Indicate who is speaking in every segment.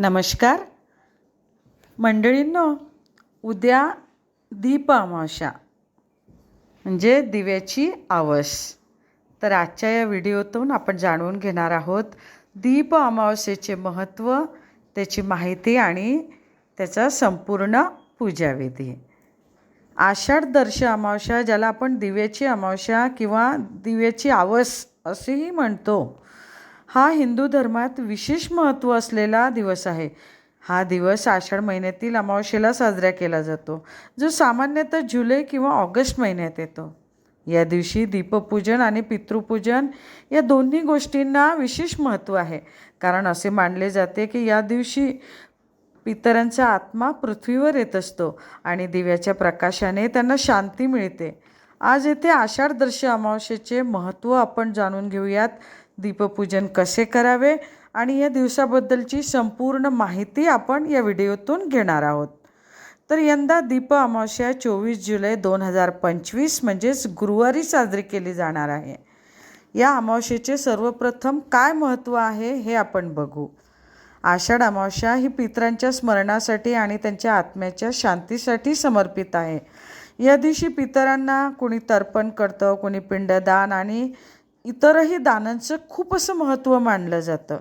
Speaker 1: नमस्कार. मंडळींनो उद्या दीप अमावस्या म्हणजे दिव्याची आवस. तर आजच्या या व्हिडिओतून आपण जाणून घेणार आहोत दीप अमावस्येचे महत्त्व त्याची माहिती आणि त्याचा संपूर्ण पूजाविधी. आषाढ दर्श अमावस्या ज्याला आपण दिव्याची अमावस्या किंवा दिव्याची आवस असेही म्हणतो हा हिंदू धर्मात विशेष महत्त्व असलेला दिवस आहे. हा दिवस आषाढ महिन्यातील अमावस्येला साजरा केला जातो जो सामान्यतः जुलै किंवा ऑगस्ट महिन्यात येतो. या दिवशी दीपपूजन आणि पितृपूजन या दोन्ही गोष्टींना विशेष महत्त्व आहे. कारण असे मानले जाते की या दिवशी पितरांचा आत्मा पृथ्वीवर येत असतो आणि दिव्याच्या प्रकाशाने त्यांना शांती मिळते. आज येथे आषाढ दर्श अमावस्येचे महत्त्व आपण जाणून घेऊयात. दीपपूजन कसे करावे आणि या दिवसाबद्दलची संपूर्ण माहिती आपण या व्हिडिओतून घेणार आहोत. तर यंदा दीप अमावस्या चोवीस जुलै दोन हजार पंचवीस म्हणजेच गुरुवारी साजरी केली जाणार आहे. या अमावस्येचे सर्वप्रथम काय महत्त्व आहे हे आपण बघू. आषाढ अमावस्या ही पितरांच्या स्मरणासाठी आणि त्यांच्या आत्म्याच्या शांतीसाठी समर्पित आहे. या दिवशी पितरांना कुणी तर्पण करतं कोणी पिंडदान आणि इतरही दानांचं खूप असं महत्त्व मानलं जातं.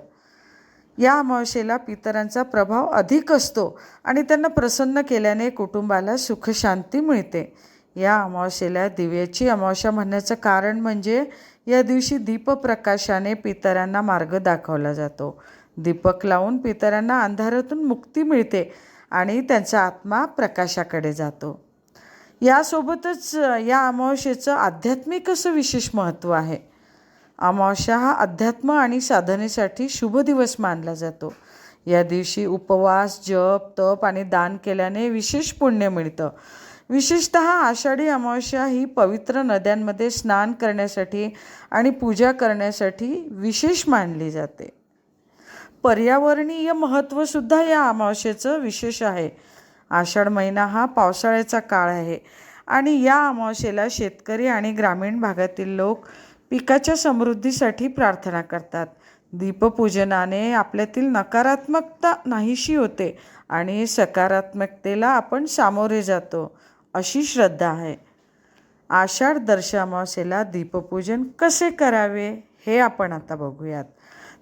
Speaker 1: या अमावस्येला पितरांचा प्रभाव अधिक असतो आणि त्यांना प्रसन्न केल्याने कुटुंबाला सुखशांती मिळते. या अमावस्येला दिव्याची अमावस्या म्हणण्याचं कारण म्हणजे या दिवशी दीपप्रकाशाने पितरांना मार्ग दाखवला जातो. दीपक लावून पितरांना अंधारातून मुक्ती मिळते आणि त्यांचा आत्मा प्रकाशाकडे जातो. यासोबतच या अमावस्येचं आध्यात्मिक असं विशेष महत्त्व आहे. अमावस्या हा अध्यात्म आणि साधनेसाठी शुभ दिवस मानला जातो. या दिवशी उपवास जप तप आणि दान केल्याने विशेष पुण्य मिळतं. विशेषत आषाढी अमावस्या ही पवित्र नद्यांमध्ये स्नान करण्यासाठी आणि पूजा करण्यासाठी विशेष मानली जाते. पर्यावरणीय महत्त्वसुद्धा या अमावस्येचं विशेष आहे. आषाढ महिना हा पावसाळ्याचा काळ आहे आणि या अमावस्येला शेतकरी आणि ग्रामीण भागातील लोक पिकाच्या समृद्धीसाठी प्रार्थना करतात. दीपपूजनाने आपल्यातील नकारात्मकता नाहीशी होते आणि सकारात्मकतेला आपण सामोरे जातो अशी श्रद्धा आहे. आषाढ दर्शामासेला दीपपूजन कसे करावे हे आपण आता बघूयात.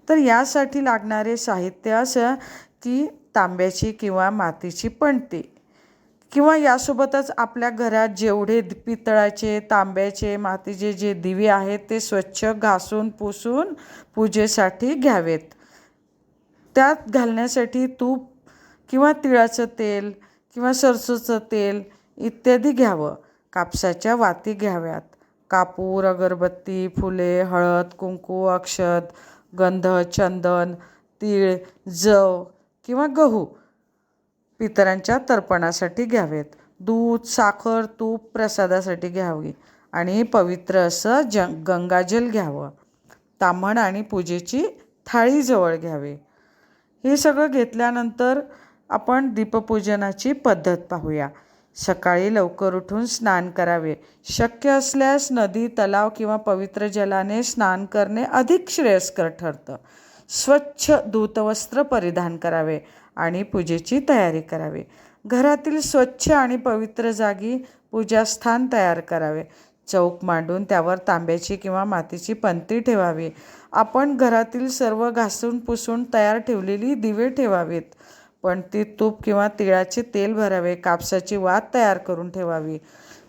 Speaker 1: तर यासाठी लागणारे साहित्य असं की तांब्याची किंवा मातीची पणती. किंवा यासोबतच आपल्या घरात जेवढे पितळाचे तांब्याचे मातीचे जे दिवे आहेत ते स्वच्छ घासून पुसून पूजेसाठी घ्यावेत. त्यात घालण्यासाठी तूप किंवा तिळाचं तेल किंवा सरसोचं तेल इत्यादी घ्यावं. कापसाच्या वाती घ्याव्यात. कापूर अगरबत्ती फुले हळद कुंकू अक्षत गंध चंदन तीळ जव किंवा गहू पितरांच्या तर्पणासाठी घ्यावेत. दूध साखर तूप प्रसादासाठी घ्यावी आणि पवित्र असं जंग गंगाजल घ्यावं. ताम्हण आणि पूजेची थाळी जवळ घ्यावी. हे सगळं घेतल्यानंतर आपण दीपपूजनाची पद्धत पाहूया. सकाळी लवकर उठून स्नान करावे. शक्य असल्यास नदी तलाव किंवा पवित्र जलाने स्नान करणे अधिक श्रेयस्कर ठरतं. स्वच्छ दूतवस्त्र परिधान करावे आणि पूजेची तयारी करावी. घरातील स्वच्छ आणि पवित्र जागी पूजास्थान तयार करावे. चौक मांडून त्यावर तांब्याची किंवा मातीची पंती ठेवावी. आपण घरातील सर्व घासून पुसून तयार ठेवलेली दिवे ठेवावीत. पण ती तूप किंवा तिळाचे तेल भरावे कापसाची वात तयार करून ठेवावी.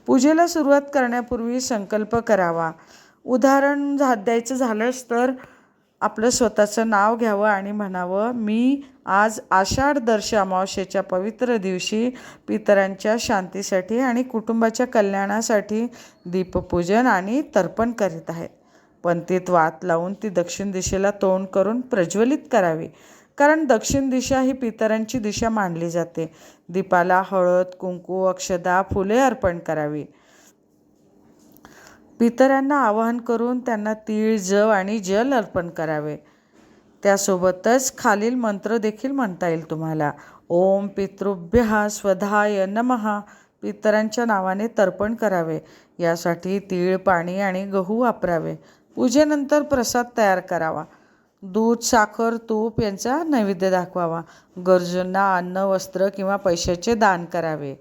Speaker 1: पूजेला सुरुवात करण्यापूर्वी संकल्प करावा. उदाहरण झा द्यायचं झालंच तर आपलं स्वतःचं नाव घ्यावं आणि म्हणावं मी आज आषाढ दर्श अमावस्येच्या पवित्र दिवशी पितरांच्या शांतीसाठी आणि कुटुंबाच्या कल्याणासाठी दीपपूजन आणि तर्पण करीत आहे. पंतीत वात लावून ती दक्षिण दिशेला तोंड करून प्रज्वलित करावी. कारण दक्षिण दिशा ही पितरांची दिशा मानली जाते. दीपाला हळद कुंकू अक्षदा फुले अर्पण करावी. पितरांना आवाहन करून त्यांना तीळ जव आणि जल अर्पण करावे. त्यासोबतच खालील मंत्र देखील म्हणता येईल तुम्हाला. ओम पितृभ्य स्वधाय नमहा पितरांच्या नावाने तर्पण करावे. यासाठी तीळ पाणी आणि गहू वापरावे. पूजेनंतर प्रसाद तयार करावा. दूध साखर तूप यांचा नैवेद्य दाखवावा. गरजूंना अन्न वस्त्र किंवा पैशाचे दान करावे.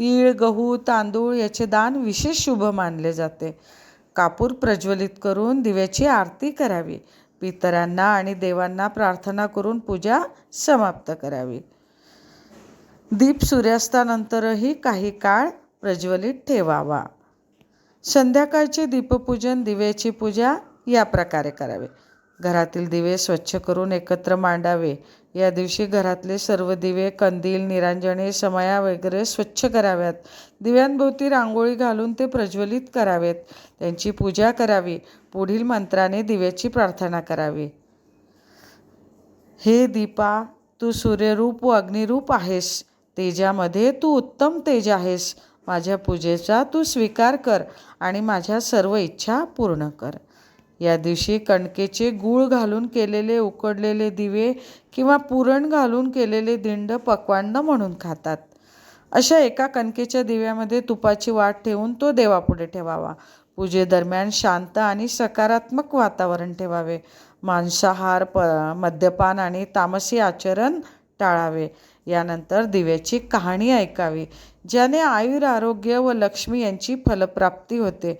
Speaker 1: तीळ गहू तांदूळ याचे दान विशेष शुभ मानले जाते. कापूर प्रज्वलित करून दिव्याची आरती करावी. पितरांना आणि देवांना प्रार्थना करून पूजा समाप्त करावी. दीप सूर्यास्तानंतरही काही काळ प्रज्वलित ठेवावा. संध्याकाळचे दीपपूजन दिव्याची पूजा या प्रकारे करावे. घरातील दिवे स्वच्छ करून एकत्र मांडावे. या दिवशी घरातले सर्व दिवे कंदील निरांजने समया वगैरे स्वच्छ कराव्यात. दिव्यांभोवती रांगोळी घालून ते प्रज्वलित करावेत. त्यांची पूजा करावी. पुढील मंत्राने दिव्याची प्रार्थना करावी. हे दीपा तू सूर्यरूप व अग्निरूप आहेस. तेजामध्ये तू उत्तम तेज आहेस. माझ्या पूजेचा तू स्वीकार कर आणि माझ्या सर्व इच्छा पूर्ण कर. या दिवशी कणकेचे गूळ घालून केलेले उकडलेले दिवे किंवा पुरण घालून केलेले दिंड पक्वान्न म्हणून खातात. अशा एका कणकेच्या दिव्यामध्ये तुपाची वाट ठेवून तो देवापुढे ठेवावा. पूजेदरम्यान शांत आणि सकारात्मक वातावरण ठेवावे. मांसाहार प मद्यपान आणि तामसी आचरण टाळावे. यानंतर दिव्याची कहाणी ऐकावी ज्याने आयुर आरोग्य व लक्ष्मी यांची फलप्राप्ती होते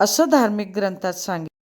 Speaker 1: असं धार्मिक ग्रंथात सांगितलं.